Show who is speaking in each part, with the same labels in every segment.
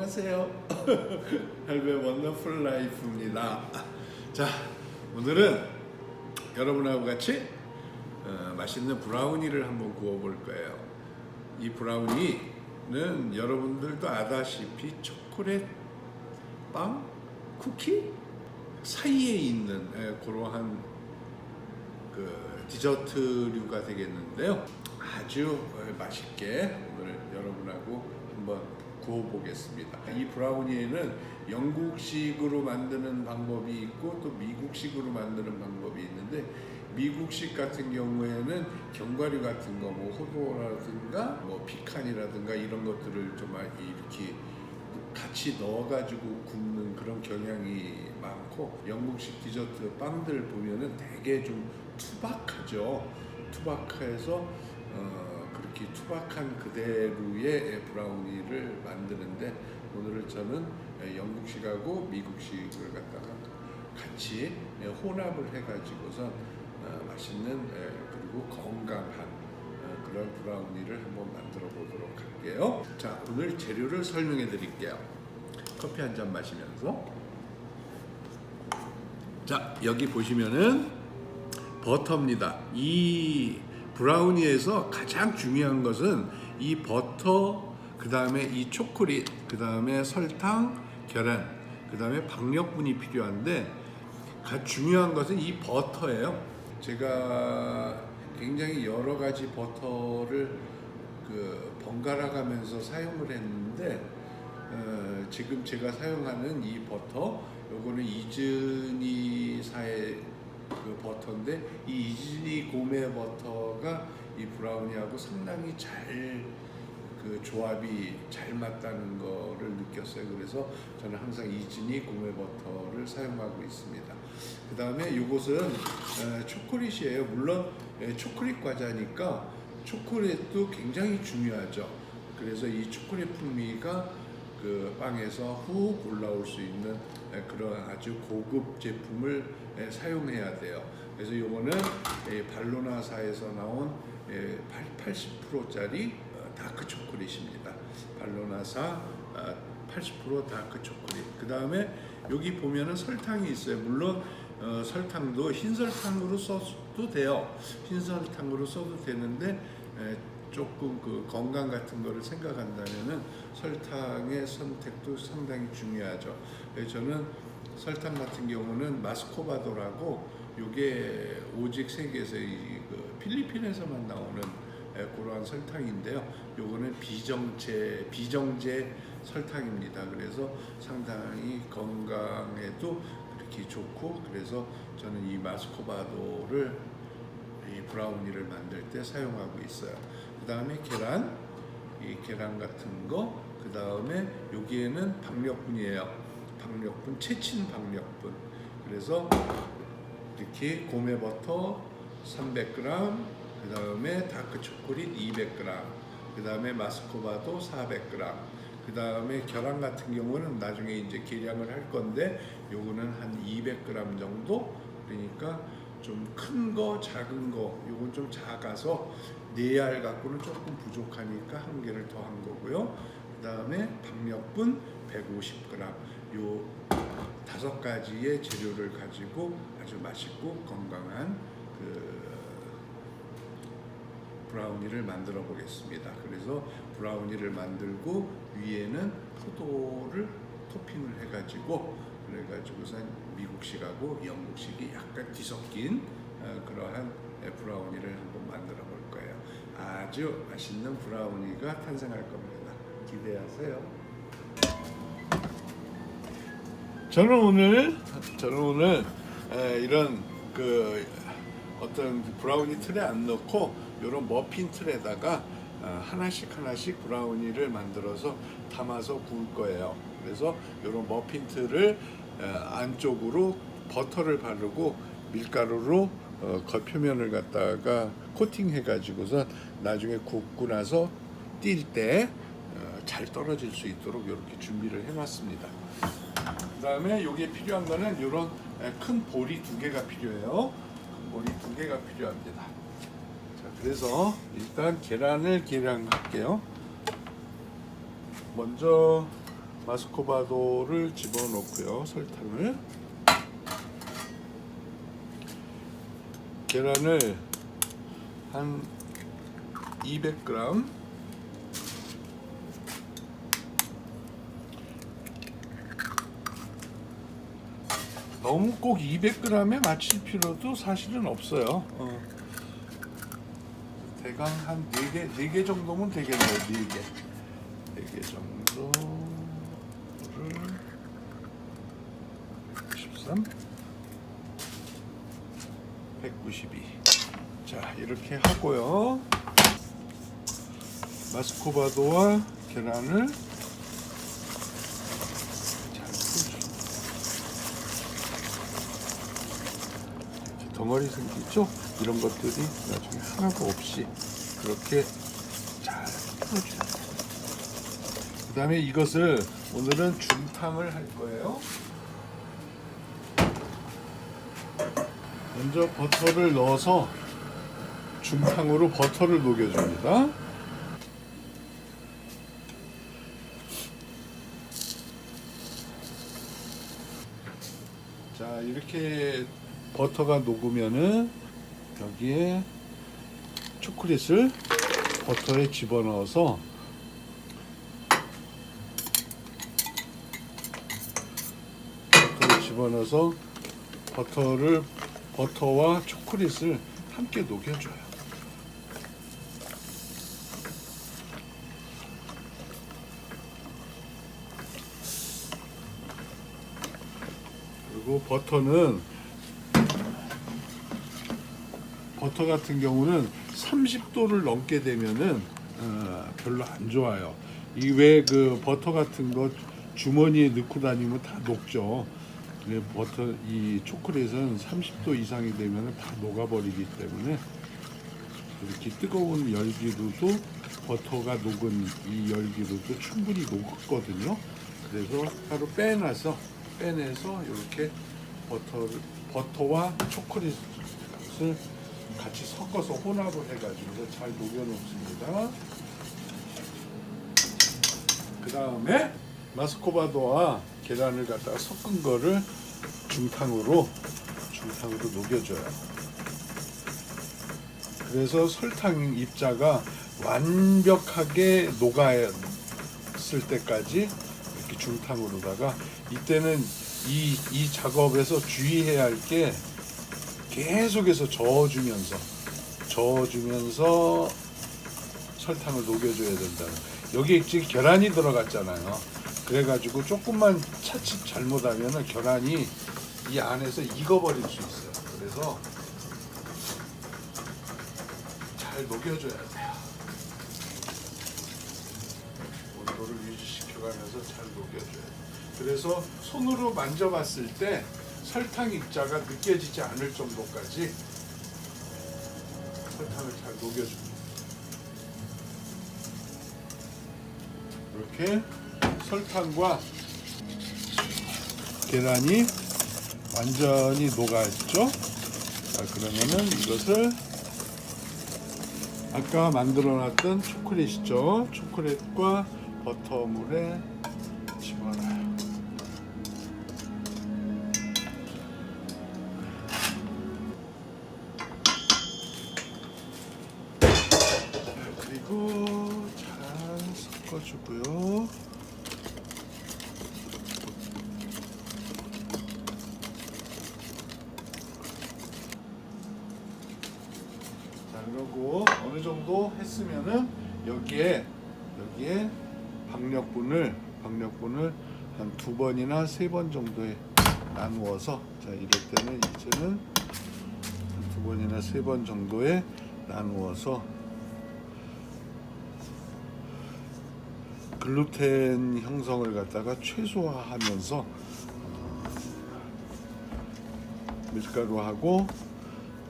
Speaker 1: 안녕하세요. 할배 원더풀 라이프입니다. 자, 오늘은 여러분하고 같이 어, 맛있는 브라우니를 한번 구워볼 거예요. 이 브라우니는 여러분들도 아다시피 초콜릿 빵, 쿠키 사이에 있는 예, 그러한 그 디저트류가 되겠는데요. 아주 맛있게 오늘 여러분하고 한번 구워보겠습니다. 이 브라우니에는 영국식으로 만드는 방법이 있고 또 미국식으로 만드는 방법이 있는데 미국식 같은 경우에는 견과류 같은 거, 뭐 호두라든가 뭐 피칸이라든가 이런 것들을 좀 이렇게 같이 넣어가지고 굽는 그런 경향이 많고 영국식 디저트 빵들 보면은 되게 좀 투박하죠. 투박해서 어, 그렇게 투박한 그대로의 브라우니를 만드는데 오늘은 저는 영국식하고 미국식을 갖다가 같이 혼합을 해가지고서 어, 맛있는 에, 그리고 건강한 어, 그런 브라우니를 한번 만들어 보도록 할게요. 자, 오늘 재료를 설명해 드릴게요. 커피 한 잔 마시면서. 자, 여기 보시면은 버터입니다. 이 브라우니에서 가장 중요한 것은 이 버터, 그 다음에 이 초콜릿, 그 다음에 설탕, 계란, 그 다음에 박력분이 필요한데 가 중요한 것은 이 버터예요. 제가 굉장히 여러 가지 버터를 그 번갈아 가면서 사용을 했는데 어, 지금 제가 사용하는 이 버터 요거는 이즈니사의 그 버터인데 이 이즈니 고메 버터가 이 브라우니하고 상당히 잘 그 조합이 잘 맞다는 거를 느꼈어요. 그래서 저는 항상 이즈니 고메 버터를 사용하고 있습니다. 그 다음에 이것은 어, 초콜릿이에요. 물론 예, 초콜릿 과자니까 초콜릿도 굉장히 중요하죠. 그래서 이 초콜릿 풍미가 그 빵에서 훅 올라올 수 있는 예, 그런 아주 고급 제품을 예, 사용해야 돼요. 그래서 이거는 예, 발로나사에서 나온 80%짜리 어, 다크 초콜릿입니다. 발로나사 80% 다크 초콜릿. 그 다음에 여기 보면은 설탕이 있어요. 물론 어, 설탕도 흰 설탕으로 써도 돼요. 흰 설탕으로 써도 되는데 에, 조금 그 건강 같은 거를 생각한다면은 설탕의 선택도 상당히 중요하죠. 그래서 저는 설탕 같은 경우는 마스코바도라고 요게 오직 세계에서 이그 필리핀에서만 나오는 에, 그러한 설탕인데요. 요거는 비정제 비정제 설탕입니다. 그래서 상당히 건강에도 그렇게 좋고 그래서 저는 이 마스코바도를 이 브라우니를 만들 때 사용하고 있어요. 그 다음에 계란, 이 계란 같은 거, 그 다음에 여기에는 박력분이에요. 박력분, 채친 박력분. 그래서 이렇게 고메 버터 300g, 그 다음에 다크 초콜릿 200g, 그 다음에 마스코바도 400g, 그 다음에 계란 같은 경우는 나중에 이제 계량을 할 건데 요거는 한 200g 정도 그러니까 좀 큰 거 작은 거 요건 좀 작아서 네 알 갖고는 조금 부족하니까 한 개를 더 한 거고요 그 다음에 박력분 150g 요 다섯 가지의 재료를 가지고 아주 맛있고 건강한 그 브라우니를 만들어 보겠습니다. 그래서 브라우니를 만들고 위에는 포도를 토핑을 해가지고 그래가지고선 미국식하고 영국식이 약간 뒤섞인 어, 그러한 브라우니를 한번 만들어 볼 거예요. 아주 맛있는 브라우니가 탄생할 겁니다. 기대하세요. 저는 오늘 저는 오늘 에, 이런 그 어떤 브라우니 틀에 안 넣고 이런 머핀 틀에다가 어, 하나씩 하나씩 브라우니를 만들어서 담아서 구울 거예요. 그래서 이런 머핀 틀을 어, 안쪽으로 버터를 바르고 밀가루로 어, 겉표면을 갖다가 코팅해 가지고서 나중에 굽고 나서 뛸때 잘 떨어질 수 있도록 이렇게 준비를 해놨습니다. 그 다음에 여기에 필요한 거는 이런 큰 볼이 두 개가 필요해요. 큰 볼이 두 개가 필요합니다. 자, 그래서 일단 계란을 계량할게요. 먼저 마스코바도를 집어넣고요. 설탕을 계란을 한 200g 너무 꼭 200g에 맞출 필요도 사실은 없어요. 어. 대강 한 4개, 4개 정도면 되겠네요. 4개. 4개 정도를 13 192. 자, 이렇게 하고요. 마스코바도와 계란을 잘. 이렇게 덩어리 생기죠? 이런 것들이 나중에 하나도 없이 그렇게 잘 풀어줘야 돼요. 그 다음에 이것을 오늘은 중탕을 할 거예요. 먼저 버터를 넣어서 중탕으로 버터를 녹여줍니다. 자 이렇게 버터가 녹으면은 여기에 초콜릿을 버터에 집어넣어서 버터를 집어넣어서 버터를 버터와 초콜릿을 함께 녹여줘요. 버터는 버터 같은 경우는 30도를 넘게 되면은 어, 별로 안 좋아요. 이 왜 그 버터 같은 거 주머니에 넣고 다니면 다 녹죠. 근데 버터 이 초콜릿은 30도 이상이 되면 다 녹아버리기 때문에 이렇게 뜨거운 열기로도 버터가 녹은 이 열기로도 충분히 녹거든요. 그래서 하루 빼놔서 빼내서 이렇게 버터를 버터와 초콜릿을 같이 섞어서 혼합을 해가지고 잘 녹여놓습니다. 그 다음에 마스코바도와 계란을 갖다가 섞은 거를 중탕으로 중탕으로 녹여줘요. 그래서 설탕 입자가 완벽하게 녹았을 때까지 이렇게 중탕으로다가 이때는 이, 이 작업에서 주의해야 할 게 계속해서 저어주면서 저어주면서 설탕을 녹여줘야 된다는 여기에 지금 계란이 들어갔잖아요. 그래가지고 조금만 차칫 잘못하면 계란이 이 안에서 익어버릴 수 있어요. 그래서 잘 녹여줘야 돼요. 온도를 유지시켜가면서 잘 녹여줘야 돼요 그래서 손으로 만져봤을 때 설탕 입자가 느껴지지 않을 정도까지 설탕을 잘 녹여줍니다. 이렇게 설탕과 계란이 완전히 녹아있죠? 자, 그러면은 이것을 아까 만들어 놨던 초콜릿이죠? 초콜릿과 버터물에 정도 했으면은 여기에 여기에 박력분을 박력분을 한 두 번이나 세 번 정도에 나누어서 자 이럴 때는 이제는 두 번이나 세 번 정도에 나누어서 글루텐 형성을 갖다가 최소화하면서 어, 밀가루하고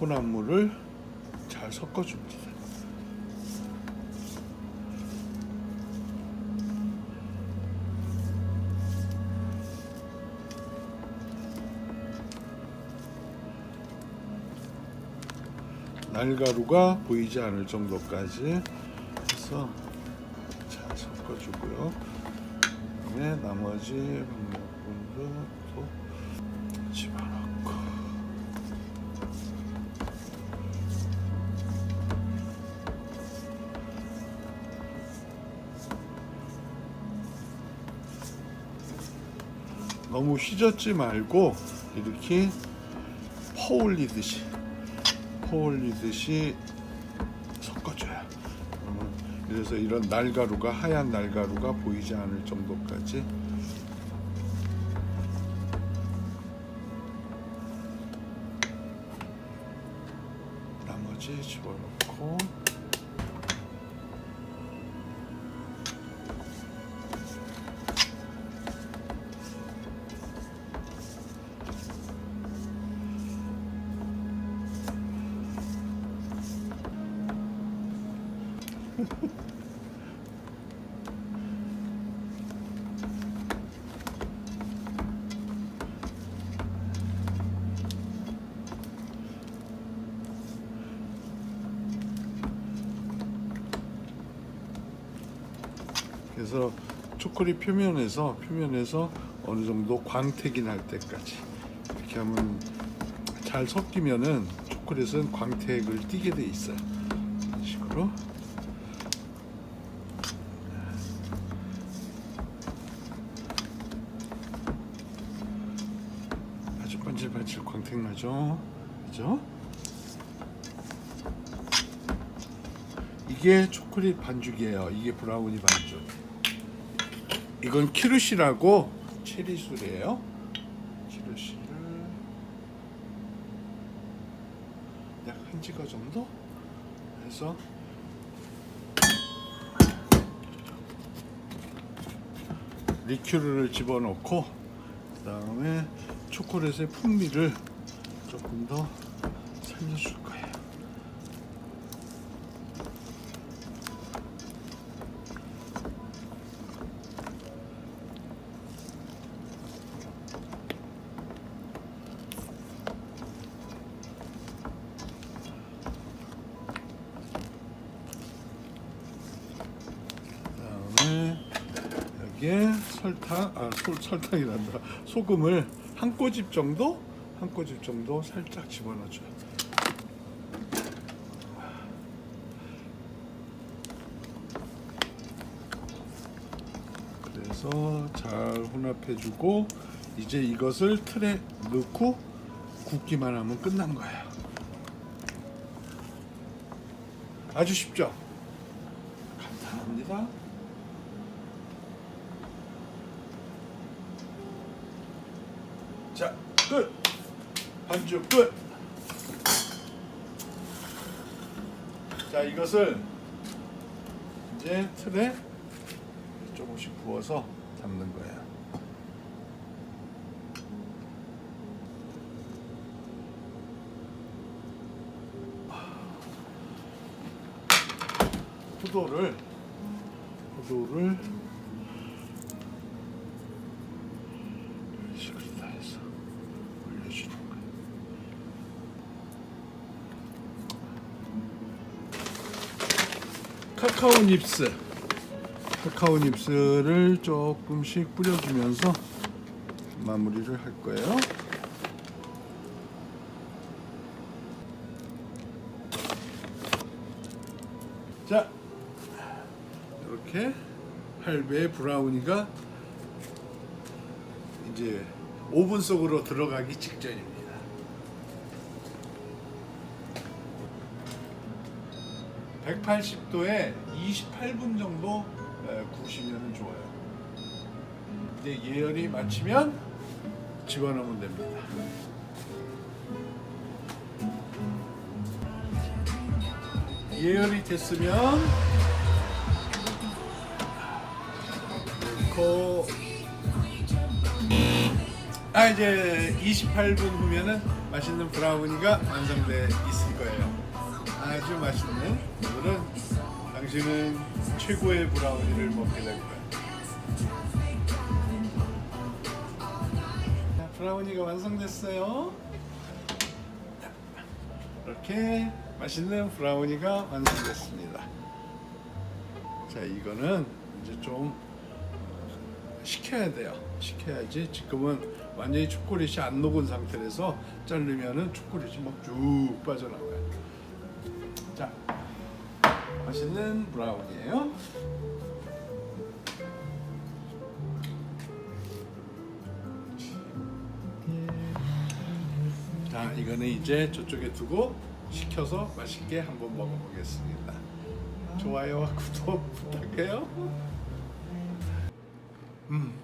Speaker 1: 혼합물을 잘 섞어줍니다. 날가루가 보이지 않을 정도까지 해서 잘 섞어주고요. 그다음에 나머지 부분도 또 집어넣고 너무 휘젓지 말고 이렇게 퍼올리듯이 퍼올리듯이 섞어줘요. 그러면 그래서 이런 날가루가 하얀 날가루가 보이지 않을 정도까지 나머지 집어넣고 그래서 초콜릿 표면에서 표면에서 어느 정도 광택이 날 때까지 이렇게 하면 잘 섞이면은 초콜릿은 광택을 띠게 돼 있어요. 이런 식으로. 아주 반질반질 광택 나죠? 그죠? 이게 초콜릿 반죽이에요. 이게 브라우니 반죽. 이건 키루시라고 체리술이에요. 키루시를 약한 지거 정도 해서 리큐르를 집어넣고 그 다음에 초콜릿의 풍미를 조금 더 살려줄 거예요. 여기에 설탕, 아 솔, 설탕이란다. 소금을 한 꼬집 정도, 한 꼬집 정도 살짝 집어넣어줘요. 그래서 잘 혼합해주고 이제 이것을 틀에 넣고 굽기만 하면 끝난 거예요. 아주 쉽죠? 간단합니다. 자, 끝. 반죽 끝. 자, 이것을 이제 틀에 조금씩 부어서 담는 거예요. 포도를 포도를 이런 식으로 다 해서 올려주는 거예요. 카카오 닙스 카카오 닙스를 조금씩 뿌려주면서 마무리를 할 거예요. 자, 이렇게 할배 브라우니가 이제 오븐 속으로 들어가기 직전입니다. 180도에 28분 정도 구우시면 좋아요. 이제 예열이 마치면 집어넣으면 됩니다. 예열이 됐으면 넣고 아 이제 28분 후면은 맛있는 브라우니가 완성돼 있을 거예요. 아주 맛있는 오늘은 당신은 최고의 브라우니를 먹게 될. 자, 브라우니가 완성됐어요. 자, 이렇게 맛있는 브라우니가 완성됐습니다. 자, 이거는 이제 좀 식혀야 돼요. 식혀야지 지금은 완전히 초콜릿이 안 녹은 상태라서 자르면은 초콜릿이 막 쭉 빠져나와요. 자, 맛있는 브라운이에요. 자, 이거는 이제 저쪽에 두고 식혀서 맛있게 한번 먹어보겠습니다. 좋아요와 구독 부탁해요. 음.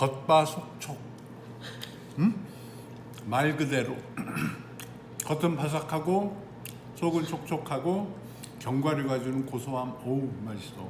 Speaker 1: 겉바 속촉. 음? 말 그대로 겉은 바삭하고 속은 촉촉하고 견과류가 주는 고소함. 오우 맛있어.